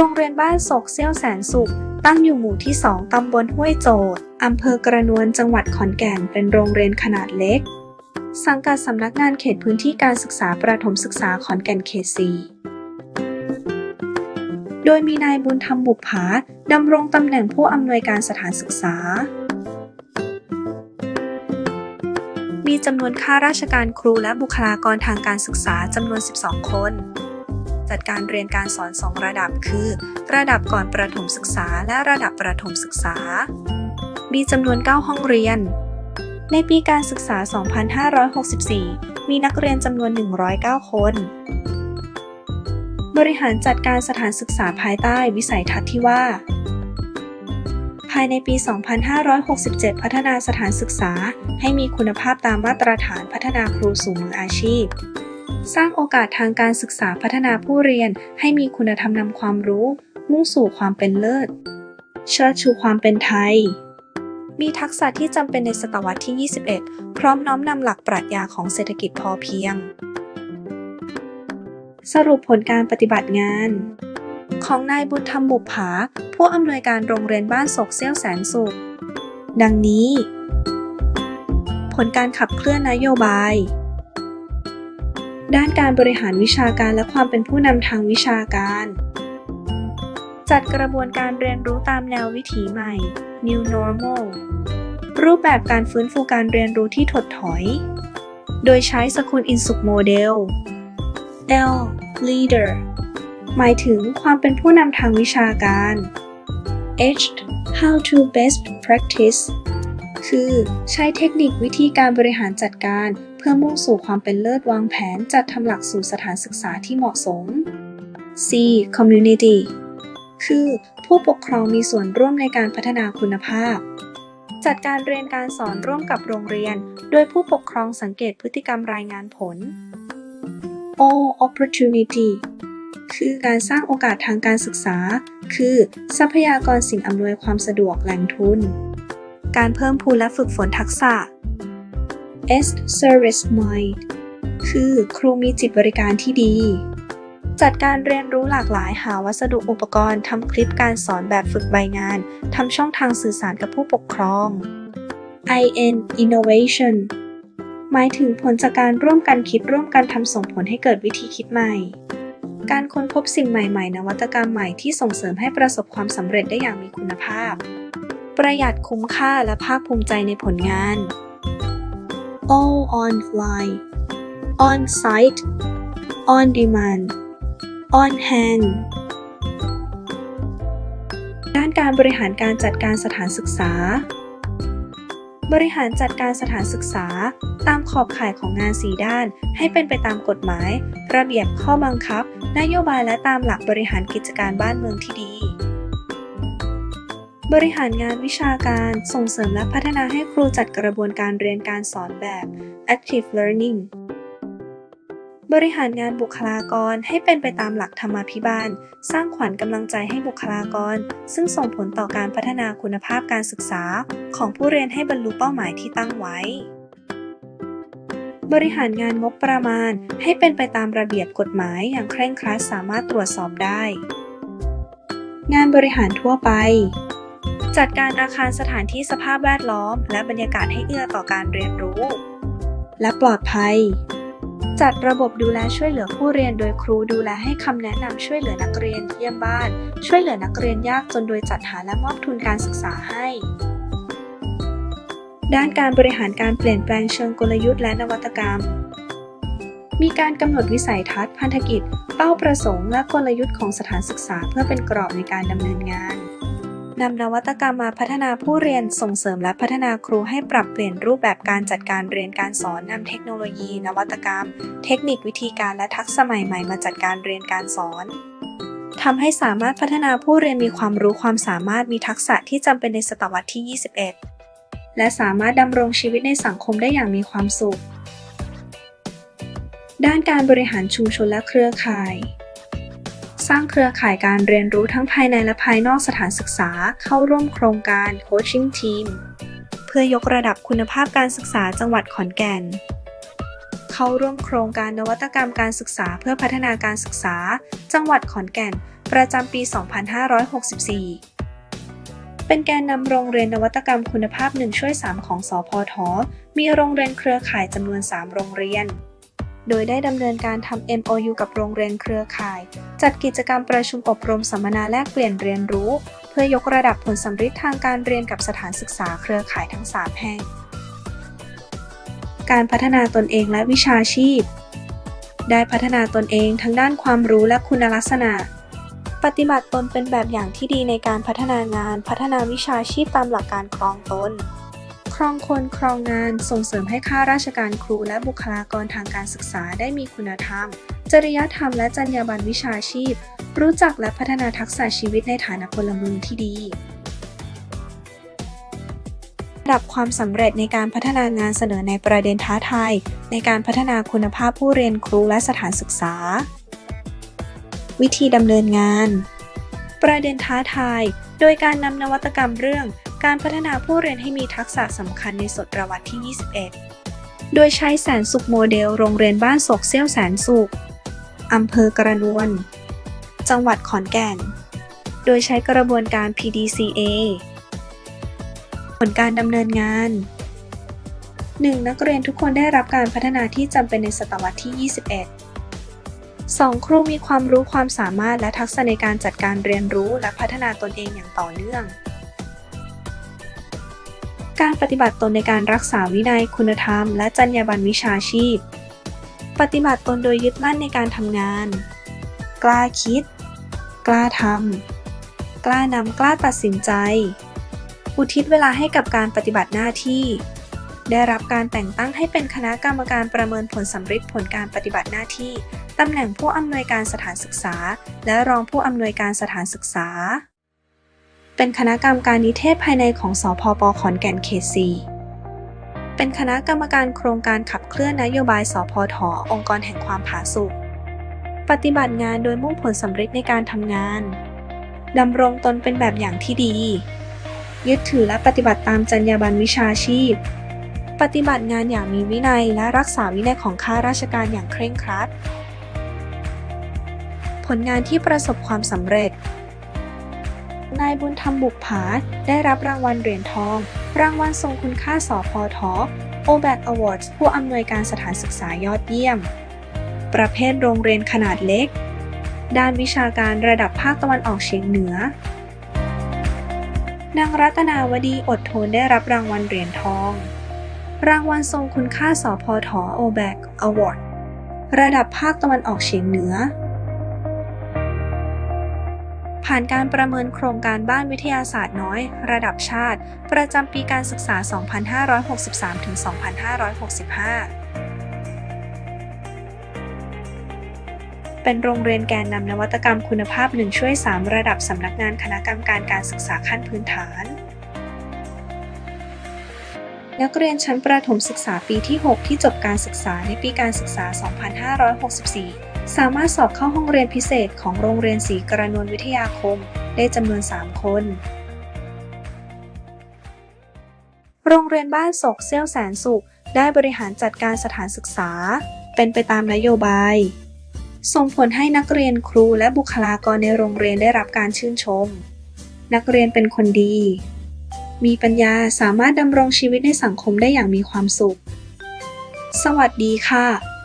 โรงเรียนบ้านโศกเซี่ยวแสนสุข ตั้งอยู่หมู่ที่ 2 ตำบลห้วยโจดอำเภอกระนวนจังหวัดขอนแก่น เป็นโรงเรียนขนาดเล็ก สังกัดสำนักงานเขตพื้นที่การศึกษาประถมศึกษาขอนแก่นเขต4โดยมีนายบุญธรรมบุปผาดำรงตำแหน่งผู้อำนวยการสถานศึกษา มีจำนวนข้าราชการครูและบุคลากรทางการศึกษาจำนวน 12 คน จัดการเรียนการสอน 2 ระดับ คือ ระดับก่อนประถมศึกษาและระดับประถมศึกษา มีจำนวน 9 ห้องเรียน ในปีการศึกษา 2564 มีนักเรียนจำนวน 109 คน บริหารจัดการสถานศึกษาภายใต้วิสัยทัศน์ที่ว่า ภายในปี 2567 พัฒนาสถานศึกษา ให้มีคุณภาพตามมาตรฐานพัฒนาครูสู่มืออาชีพ สร้างโอกาสทางการศึกษาพัฒนาผู้เรียนให้มีคุณธรรมนำความรู้ มุ่งสู่ความเป็นเลิศ เชิดชูความเป็นไทย มีทักษะที่จำเป็นในศตวรรษที่ 21 พร้อมน้อมนำหลักปรัชญาของเศรษฐกิจพอเพียง สรุปผลการปฏิบัติงาน ของนายบุญธรรมบุปผาผู้อำนวยการโรงเรียนบ้านศกเซี่ยวแสนสุข ดังนี้ ผลการขับเคลื่อนนโยบาย ด้านการบริหารวิชาการและความเป็นผู้นำทางวิชาการ จัดกระบวนการเรียนรู้ตามแนววิถีใหม่ New Normal รูปแบบการฟื้นฟูการเรียนรู้ที่ถดถอย โดยใช้สกุลอินสุกโมเดล L Leader หมายถึงความเป็นผู้นำทางวิชาการ H How to best practice คือใช้เทคนิควิธีการบริหารจัดการ พื่อมุ่งสู่ความเป็นเลิศวางแผนจัดทำหลักสู่สถานศึกษาที่เหมาะสม C Community คือผู้ปกครองมีส่วนร่วมในการพัฒนาคุณภาพ จัดการเรียนการสอนร่วมกับโรงเรียน โดยผู้ปกครองสังเกตพฤติกรรมรายงานผล O Opportunity คือการสร้างโอกาสทางการศึกษา คือ ทรัพยากรสิ่งอำนวยความสะดวกแหล่งทุน การเพิ่มพูนและฝึกฝนทักษะ S Service Mind คือครูมีจิตบริการที่ดี จัดการเรียนรู้หลากหลายหาวัสดุอุปกรณ์ทำคลิปการสอนแบบฝึกใบงานทำช่องทางสื่อสารกับผู้ปกครอง IN Innovation หมายถึงผลจากการร่วมกันคิดร่วมกันทำส่งผลให้เกิดวิธีคิดใหม่ การค้นพบสิ่งใหม่ ๆ นวัตกรรมใหม่ที่ส่งเสริมให้ประสบความสำเร็จได้อย่างมีคุณภาพ ประหยัดคุ้มค่าและภาคภูมิใจในผลงาน all online on site on demand on hand ด้านการบริหารการจัดการสถานศึกษา บริหารจัดการสถานศึกษา ตามขอบข่ายของงานสีด้าน ให้เป็นไปตามกฎหมาย ระเบียบข้อบังคับ นโยบายและตามหลักบริหารกิจการบ้านเมืองที่ดี บริหารงานวิชาการส่งเสริมและพัฒนาให้ครูจัดกระบวนการเรียนการสอนแบบ active learning บริหารงานบุคลากรให้เป็นไปตามหลักธรรมาภิบาล สร้างขวัญกำลังใจให้บุคลากร ซึ่งส่งผลต่อการพัฒนาคุณภาพการศึกษา ของผู้เรียนให้บรรลุเป้าหมายที่ตั้งไว้ บริหารงานงบประมาณให้เป็นไปตามระเบียบกฎหมายอย่างเคร่งครัดสามารถตรวจสอบได้ งานบริหารทั่วไป จัดการอาคารสถานที่สภาพแวดล้อม และบรรยากาศให้เอื้อต่อการเรียนรู้ และปลอดภัย จัดระบบดูแลช่วยเหลือผู้เรียนโดยครูดูแลให้คำแนะนำช่วยเหลือนักเรียนเยี่ยมบ้าน ช่วยเหลือนักเรียนยากจนโดยจัดหาและมอบทุนการศึกษาให้ด้านการบริหารการเปลี่ยนแปลงเชิงกลยุทธ์และนวัตกรรม มีการกำหนดวิสัยทัศน์พันธกิจ เป้าประสงค์และกลยุทธ์ของสถานศึกษาเพื่อเป็นกรอบในการดำเนินงาน นำนวัตกรรมมาพัฒนาผู้เรียนส่งเสริมและพัฒนาครูให้ปรับเปลี่ยนรูปแบบการจัดการเรียนการสอนนำเทคโนโลยี นวัตกรรม เทคนิควิธีการและทักษะใหม่ๆมาจัดการเรียนการสอนทำให้สามารถพัฒนาผู้เรียนมีความรู้ความสามารถมีทักษะที่จำเป็นในศตวรรษที่ 21 และสามารถดำรงชีวิตในสังคมได้อย่างมีความสุข ด้านการบริหารชุมชนและเครือข่าย สร้างเครือข่ายการเรียนรู้ทั้งภายในและภายนอกสถานศึกษาเข้าร่วมโครงการ Coaching Team เพื่อยกระดับคุณภาพการศึกษาจังหวัดขอนแก่น เข้าร่วมโครงการนวัตกรรมการศึกษาเพื่อพัฒนาการศึกษา จังหวัดขอนแก่น ประจำปี 2564เป็นแกนนำโรงเรียนนวัตกรรมคุณภาพ 1 ช่วย 3 ของสพทมีโรงเรียนเครือข่ายจำนวน 3 โรงเรียน โดยได้ดำเนินการทำ MOU กับโรงเรียนเครือข่าย จัดกิจกรรมประชุมอบรมสัมมนาแลกเปลี่ยนเรียนรู้ เพื่อยกระดับผลสำฤทธิ์ทางการเรียนกับสถานศึกษาเครือข่ายทั้ง 3 แห่ง การพัฒนาตนเองและวิชาชีพ ได้พัฒนาตนเองทั้งด้านความรู้และคุณลักษณะ ปฏิบัติตนเป็นแบบอย่างที่ดีในการพัฒนางาน พัฒนาวิชาชีพตามหลักการครองตน ครองคนครองงานส่งเสริมให้ข้าราชการครูและบุคลากรทางการศึกษาได้มีคุณธรรม จริยธรรมและจรรยาบรรณวิชาชีพ รู้จักและพัฒนาทักษะชีวิตในฐานะพลเมืองที่ดีระดับความสำเร็จในการพัฒนางานเสนอในประเด็นท้าทายในการพัฒนาคุณภาพผู้เรียนครูและสถานศึกษา วิธีดำเนินงาน ประเด็นท้าทาย โดยการนำนวัตกรรมเรื่อง การพัฒนาผู้เรียนให้มีทักษะสำคัญในศตวรรษที่ 21 โดยใช้แสนสุขโมเดลโรงเรียนบ้านโศกเซี่ยวแสนสุขอำเภอกระนวน จังหวัดขอนแก่น โดยใช้กระบวนการ PDCA ผลการดำเนินงาน 1. นักเรียนทุกคนได้รับการพัฒนาที่จำเป็นในศตวรรษที่ 21 2. ครูมีความรู้ความสามารถและทักษะในการจัดการเรียนรู้และพัฒนาตนเองอย่างต่อเนื่อง การปฏิบัติตนในการรักษาวินัยคุณธรรม และจรรยาบรรณวิชาชีพ ปฏิบัติตนโดยยึดมั่นในการทำงาน กล้าคิด กล้าทำกล้านำกล้าตัดสินใจ อุทิศเวลาให้กับการปฏิบัติหน้าที่ ได้รับการแต่งตั้งให้เป็นคณะกรรมการประเมินผลสำฤทธิ์ผลการปฏิบัติหน้าที่ตำแหน่งผู้อำนวยการสถานศึกษา และรองผู้อำนวยการสถานศึกษา เป็นคณะกรรมการนิเทศภายในของสพปขอนแก่นเขต4เป็นคณะกรรมการโครงการขับเคลื่อนนโยบายสพทองค์กรแห่งความผาสุกปฏิบัติงานโดยมุ่งผลสำฤทธิ์ในการทำงานดำรงตนเป็นแบบอย่างที่ดี ยึดถือและปฏิบัติตามจรรยาบรรณวิชาชีพ ปฏิบัติงานอย่างมีวินัยและรักษาวินัยของข้าราชการอย่างเคร่งครัด ผลงานที่ประสบความสำเร็จ นายบุญธรรมบุกผา ได้รับรางวัลเหรียญทอง รางวัลทรงคุณค่าสพท o b a c Awards ผู้อำนวยการสถานศึกษายอดเยี่ยม ประเภทโรงเรียนขนาดเล็ก ด้านวิชาการระดับภาคตะวันออกเฉียงเหนือนางรัตนาวดีอดทนได้รับรางวัลเหรียญทอง รางวัลทรงคุณค่าสพท o b a c Award ระดับภาคตะวันออกเฉียงเหนือ ผ่านการประเมินโครงการบ้านวิทยาศาสตร์น้อย ระดับชาติ ประจำปีการศึกษา 2563-2565เป็นโรงเรียนแกนนำนวัตกรรมคุณภาพ 1 ช่วย 3 ระดับสำนักงานคณะกรรมการการศึกษาขั้นพื้นฐาน นักเรียนชั้นประถมศึกษาปีที่ 6 ที่จบการศึกษาในปีการศึกษา 2564 สามารถสอบเข้าห้องเรียนพิเศษของโรงเรียนศรีกระนวลวิทยาคมได้จำนวน 3 คน โรงเรียนบ้านศกเซี่ยวแสนสุข ได้บริหารจัดการสถานศึกษา เป็นไปตามนโยบาย ส่งผลให้นักเรียนครูและบุคลากรในโรงเรียนได้รับการชื่นชม นักเรียนเป็นคนดี มีปัญญาสามารถดำรงชีวิตในสังคมได้อย่างมีความสุข สวัสดีค่ะ